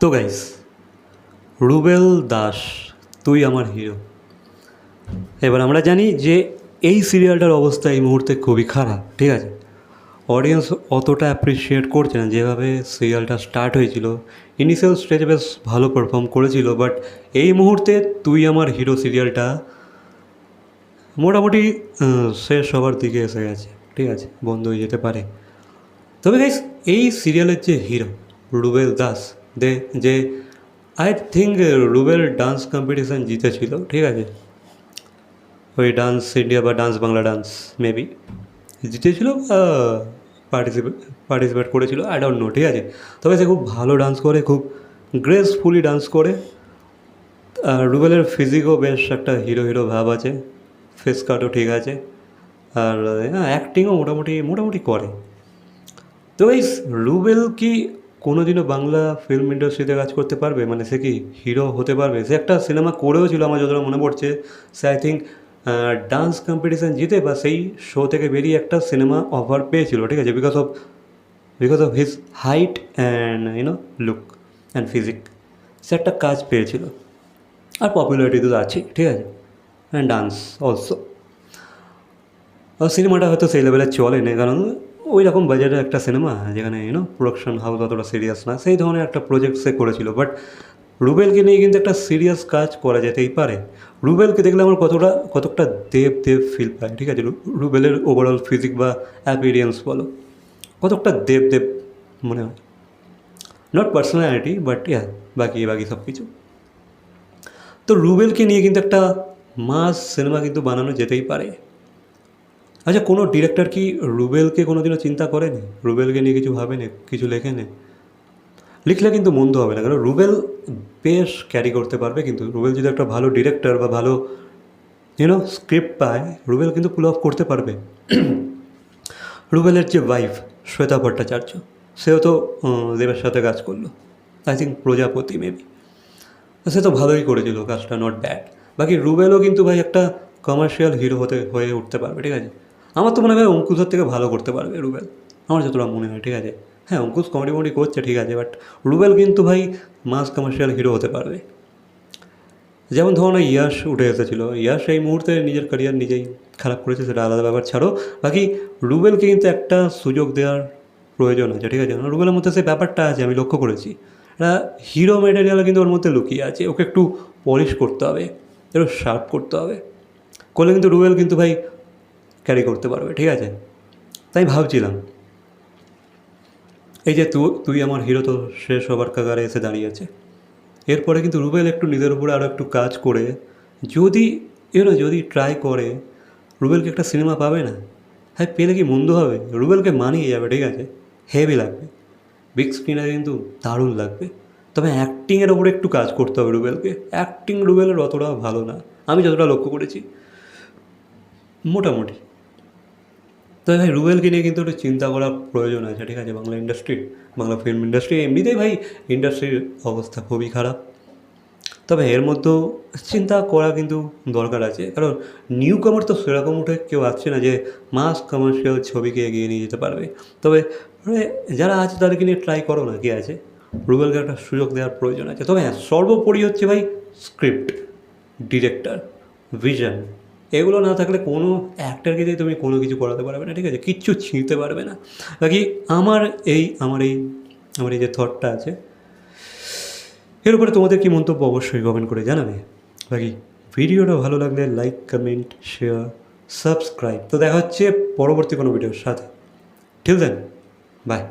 তো গাইস রুবেল দাস, তুই আমার হিরো এবার আমরা জানি যে এই সিরিয়ালটার অবস্থা এই মুহূর্তে খুবই খারাপ, ঠিক আছে? অডিয়েন্স অতটা অ্যাপ্রিসিয়েট করছে না, যেভাবে সিরিয়ালটা স্টার্ট হয়েছিল। ইনিশিয়াল স্টেজে বেশ ভালো পারফর্ম করেছিল বাট এই মুহূর্তে তুই আমার হিরো সিরিয়ালটা মোটামুটি শেষ হওয়ার দিকে এসে গেছে, ঠিক আছে? বন্ধ হয়ে যেতে পারে। তবে গাইস এই সিরিয়ালের যে হিরো রুবেল দাস দে, যে I think Rubel dance competition জিতেছিল, ঠিক আছে? ওই ডান্স ইন্ডিয়া বা ডান্স বাংলা ডান্স মেবি জিতেছিল পার্টিসিপেট পার্টিসিপেট করেছিল? আই ডোন্ট নো ঠিক আছে? তবে সে খুব ভালো ডান্স করে, খুব গ্রেসফুলি ডান্স করে। আর রুবেলের ফিজিকও বেশ একটা হিরো হিরো ভাব আছে। ফেস কাটও ঠিক আছে। আর হ্যাঁ অ্যাক্টিংও মোটামুটি মোটামুটি করে। তো এই রুবেল কি কোনোদিনও বাংলা ফিল্ম ইন্ডাস্ট্রিতে কাজ করতে পারবে? মানে সে কি হিরো হতে পারবে? সে একটা সিনেমা করেও ছিল আমার যতটা মনে পড়ছে। সে আই থিঙ্ক ডান্স কম্পিটিশান জিতে বা সেই শো থেকে বেরিয়ে একটা সিনেমা অফার পেয়েছিল, ঠিক আছে? Because of because of his height and you know look and physique সে একটা কাজ পেয়েছিল। আর পপুলারিটি তো আছে ঠিক আছে? অ্যান্ড ডান্স অলসো সিনেমাটা হয়তো সেই লেভেলে চলে না কারণ ওই রকম বাজেটের একটা সিনেমা যেখানে ইউনো প্রোডাকশন হাউস অতটা সিরিয়াস না। সেই ধরনের একটা প্রজেক্ট সে করেছিল। বাট রুবেলকে নিয়ে কিন্তু একটা সিরিয়াস কাজ করা যেতেই পারে। রুবেলকে দেখলে আমার কতটা কতটা দেব দেব ফিল পায়, ঠিক আছে? রুবেলের ওভারঅল ফিজিক বা অ্যাপিরিয়েন্স বলো। কতটা দেব দেব মনে হয়। নট পার্সোনালিটি বাট ইয়া বাকি বাকি সব কিছু। তো রুবেলকে নিয়ে কিন্তু একটা মাস সিনেমা কিন্তু বানানো যেতেই পারে। আচ্ছা কোনো ডিরেক্টর কি রুবেলকে কোনো দিনও চিন্তা করেনি? রুবেলকে নিয়ে কিছু ভাবেনি, কিছু লেখেনি? লিখলে কিন্তু মন্দ হবে না, কারণ রুবেল বেশ ক্যারি করতে পারবে, কিন্তু রুবেল যদি একটা ভালো ডিরেক্টর বা ভালো ইউনো স্ক্রিপ্ট পায়, রুবেল কিন্তু পুল অফ করতে পারবে। রুবেলের যে ওয়াইফ শ্বেতা ভট্টাচার্য, সেও তো দেবের সাথে কাজ করল। আই থিঙ্ক প্রজাপতি মেবি সে তো ভালোই করেছিল, কাজটা নট ব্যাড বাকি রুবেলও কিন্তু ভাই একটা কমার্শিয়াল হিরো হতে, হয়ে উঠতে পারবে, ঠিক আছে? আমার তো মনে হয় অঙ্কুশের থেকে ভালো করতে পারবে রুবেল। আমার যতটা মনে হয়, ঠিক আছে? হ্যাঁ অঙ্কুশ কমেডি মডি করছে, ঠিক আছে বাট রুবেল কিন্তু ভাই মাস কমার্শিয়াল হিরো হতে পারবে। যেমন ধরুন ওই ইয়াশ উঠে এসেছিল। ইয়াশ এই মুহূর্তে নিজের ক্যারিয়ার নিজেই খারাপ করেছে, সেটা আলাদা ব্যাপার, ছাড়ো। বাকি রুবেলকে কিন্তু একটা সুযোগ দেওয়ার প্রয়োজন আছে, ঠিক আছে? রুবেলের মধ্যে সেই ব্যাপারটা আছে, আমি লক্ষ্য করেছি। একটা হিরো ম্যাটেরিয়াল কিন্তু ওর মধ্যে লুকিয়ে আছে। ওকে একটু পলিশ করতে হবে, একটু শার্প করতে হবে। করলে কিন্তু রুবেল কিন্তু ভাই ক্যারি করতে পারবে, ঠিক আছে? তাই ভাবছিলাম, এই যে তু, তুই আমার হিরো তো শেষ সবার কাগারে এসে দাঁড়িয়েছে এরপরে কিন্তু রুবেল একটু নিজের উপরে আরও একটু কাজ করে, যদি এরা যদি ট্রাই করে, রুবেলকে একটা সিনেমা পাবে না? হ্যাঁ পেলে কি মন্দ হবে? রুবেলকে মানিয়ে যাবে, ঠিক আছে? হেভি লাগবে। বিগ স্ক্রিনে কিন্তু দারুণ লাগবে। তবে অ্যাক্টিংয়ের ওপরে একটু কাজ করতে হবে রুবেলকে। অ্যাক্টিং রুবেলের অতটা ভালো না। আমি যতটা লক্ষ্য করেছি, মোটামুটি। তো ভাই রুবেলকে নিয়ে কিন্তু একটু চিন্তা করার প্রয়োজন আছে, ঠিক আছে? বাংলা ইন্ডাস্ট্রির বাংলা ফিল্ম ইন্ডাস্ট্রি এমনিতেই ভাই ইন্ডাস্ট্রির অবস্থা খুবই খারাপ। তবে এর মধ্যেও চিন্তা করা কিন্তু দরকার আছে। কারণ নিউ কামার তো সেরকম উঠে কেউ আসছে না যে মাস কমার্শিয়াল ছবিকে এগিয়ে নিয়ে যেতে পারবে। তবে মানে যারা আছে তাদেরকে নিয়ে ট্রাই করো না, কি আছে? রুবেলকে একটা সুযোগ দেওয়ার প্রয়োজন আছে। তবে হ্যাঁ সর্বোপরি হচ্ছে ভাই স্ক্রিপ্ট ডিরেক্টর ভিশন এগুলো না থাকলে কোনো অ্যাক্টারকে দিয়ে তুমি কোনো কিছু করাতে পারবে না, ঠিক আছে? কিচ্ছু ছিঁড়তে পারবে না। বাকি আমার এই আমার এই আমার এই যে থটটা আছে, এর উপরে তোমাদের কি মন্তব্য অবশ্যই কমেন্ট করে জানাবে। বাকি ভিডিওটা ভালো লাগলে লাইক কমেন্ট শেয়ার সাবস্ক্রাইব তো দেখা হচ্ছে পরবর্তী কোনো ভিডিওর সাথে। ঠিক দেন বাই